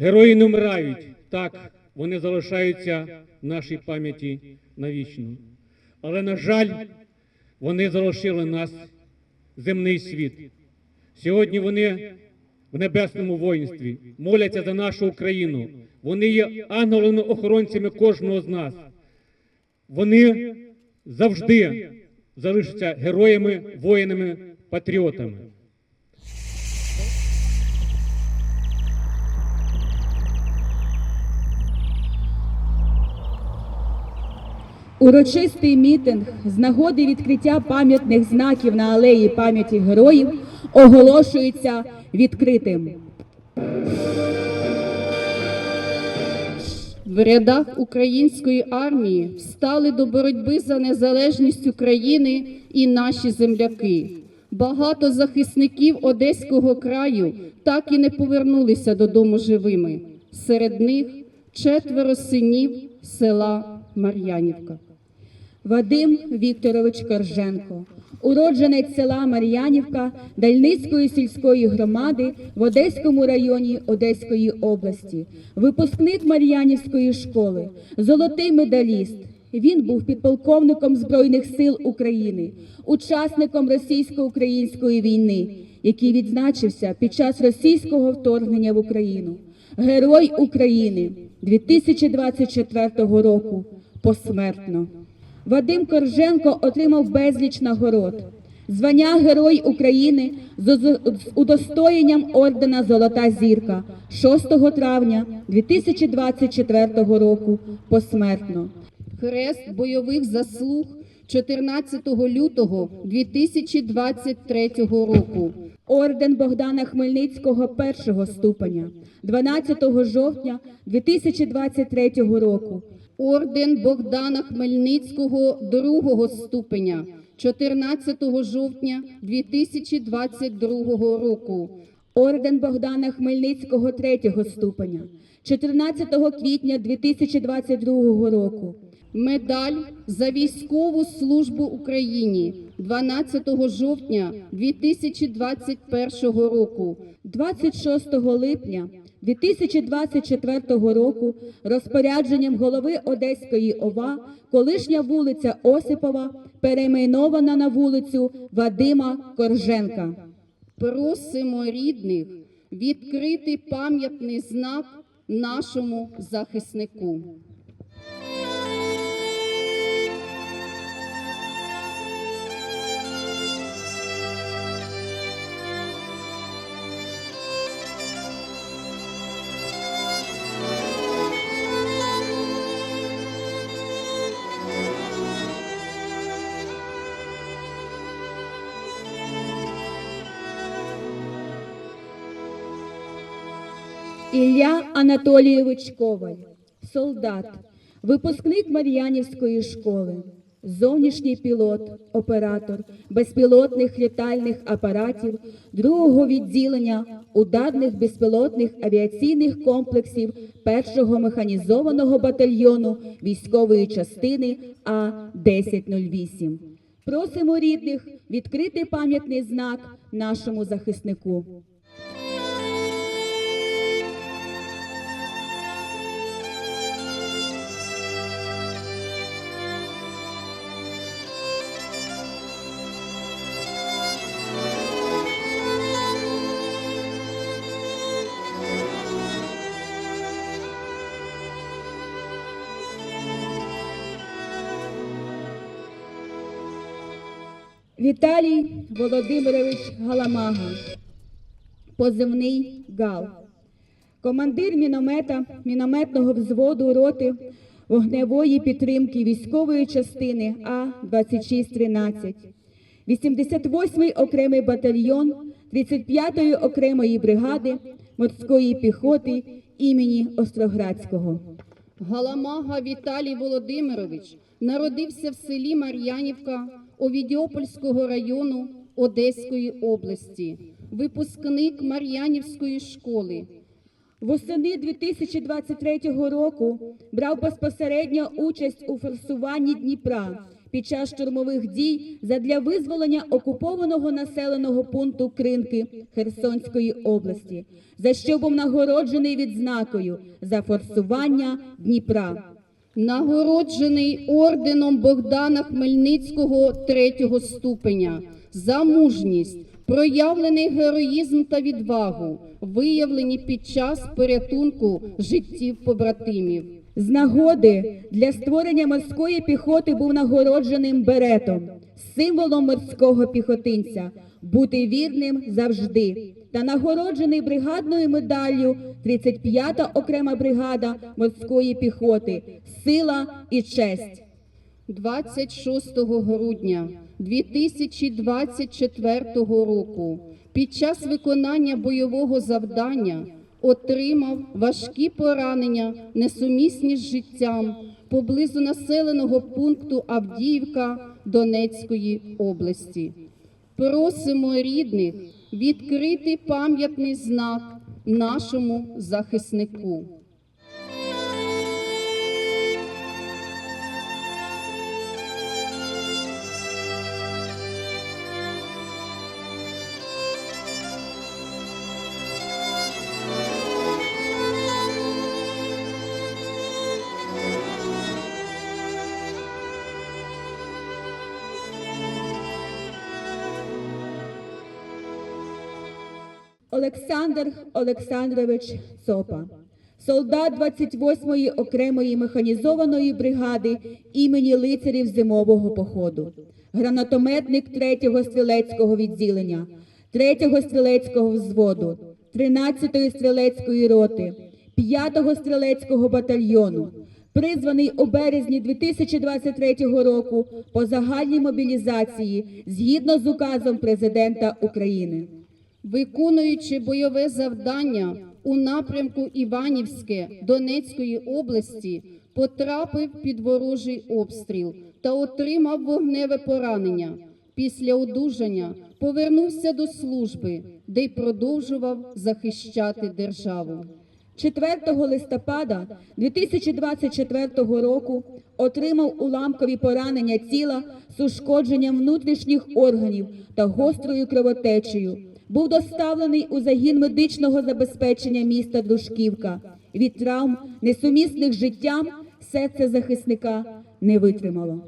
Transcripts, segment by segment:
Герої не вмирають, так, вони залишаються в нашій пам'яті навічно. Але, на жаль, вони залишили нас земний світ. Сьогодні вони в небесному воїнстві моляться за нашу Україну. Вони є ангелами-охоронцями кожного з нас. Вони завжди залишаться героями, воїнами, патріотами. Урочистий мітинг з нагоди відкриття пам'ятних знаків на алеї пам'яті героїв оголошується відкритим. В рядах української армії встали до боротьби за незалежність України і наші земляки. Багато захисників Одеського краю так і не повернулися додому живими. Серед них четверо синів села Мар'янівка. Вадим Вікторович Корженко, уродженець села Мар'янівка Дальницької сільської громади в Одеському районі Одеської області, випускник Мар'янівської школи, золотий медаліст. Він був підполковником Збройних сил України, учасником російсько-української війни, який відзначився під час російського вторгнення в Україну. Герой України 2024 року посмертно. Вадим Корженко отримав безліч нагород. Звання Герой України з удостоєнням ордена Золота зірка 6 травня 2024 року посмертно. Хрест бойових заслуг 14 лютого 2023 року. Орден Богдана Хмельницького першого ступеня 12 жовтня 2023 року. Орден Богдана Хмельницького другого ступеня 14 жовтня 2022 року. Орден Богдана Хмельницького третього ступеня 14 квітня 2022 року. Медаль за військову службу Україні 12 жовтня 2021 року. 26 липня 2024 року розпорядженням голови Одеської ОВА колишня вулиця Осипова перейменована на вулицю Вадима Корженка. Просимо рідних відкрити пам'ятний знак нашому захиснику. Ілля Анатолійович Коваль, солдат, випускник Мар'янівської школи, зовнішній пілот, оператор безпілотних літальних апаратів другого відділення ударних безпілотних авіаційних комплексів першого механізованого батальйону військової частини А-1008. Просимо рідних відкрити пам'ятний знак нашому захиснику. Віталій Володимирович Галамага, позивний Гал, командир міномета мінометного взводу роти вогневої підтримки військової частини А-2613, 88-й окремий батальйон 35-ї окремої бригади морської піхоти імені Остроградського. Галамага Віталій Володимирович народився в селі Мар'янівка Овідіопольського району Одеської області, випускник Мар'янівської школи. Восени 2023 року брав безпосередньо участь у форсуванні Дніпра під час штурмових дій задля визволення окупованого населеного пункту Кринки Херсонської області, за що був нагороджений відзнакою за форсування Дніпра. Нагороджений орденом Богдана Хмельницького третього ступеня за мужність, проявлений героїзм та відвагу, виявлені під час порятунку життів побратимів. З нагоди для створення морської піхоти був нагородженим беретом, символом морського піхотинця, бути вірним завжди. Та нагороджений бригадною медаллю 35-та окрема бригада морської піхоти, сила і честь. 26 грудня 2024 року під час виконання бойового завдання отримав важкі поранення, несумісні з життям поблизу населеного пункту Авдіївка Донецької області. Просимо рідних відкрити пам'ятний знак нашому захиснику. Олександр Олександрович Цопа, солдат 28-ї окремої механізованої бригади імені лицарів зимового походу, гранатометник 3-го стрілецького відділення, 3-го стрілецького взводу, 13-ї стрілецької роти, 5-го стрілецького батальйону, призваний у березні 2023 року по загальній мобілізації згідно з указом президента України. Виконуючи бойове завдання у напрямку Іванівське Донецької області, потрапив під ворожий обстріл та отримав вогневе поранення. Після одужання повернувся до служби, де й продовжував захищати державу. 4 листопада 2024 року отримав уламкові поранення тіла з ушкодженням внутрішніх органів та гострою кровотечею. Був доставлений у загін медичного забезпечення міста Дружківка. Від травм, несумісних життям, життям, серце захисника не витримало.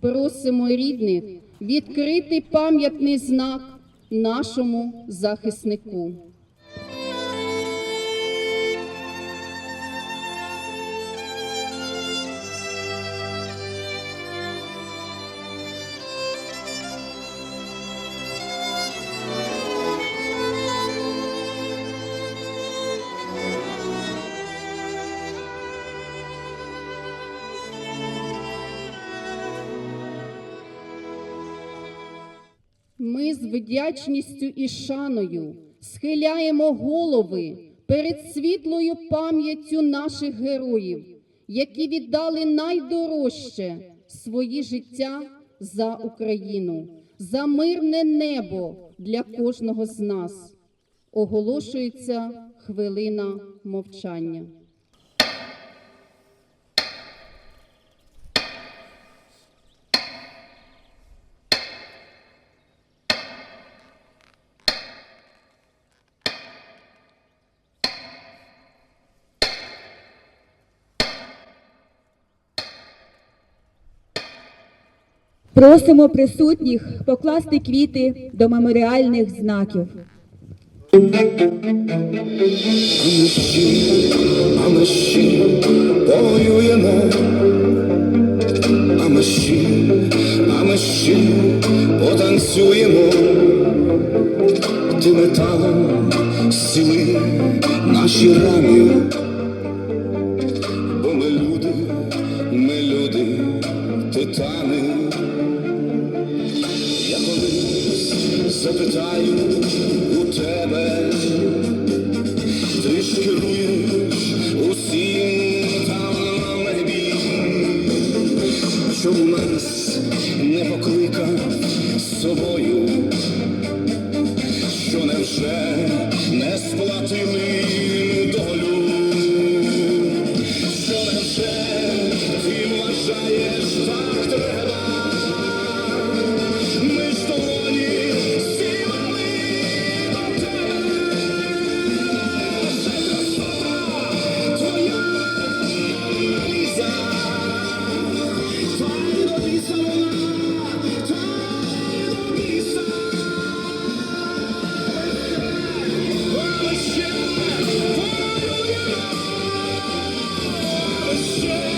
Просимо рідних відкрити пам'ятний знак нашому захиснику. З вдячністю і шаною схиляємо голови перед світлою пам'яттю наших героїв, які віддали найдорожче свої життя за Україну, за мирне небо для кожного з нас. Оголошується хвилина мовчання. Просимо присутніх покласти квіти до меморіальних знаків. А ми ще а ми ще, потанцюємо, ти металом зціли наші рани, shit.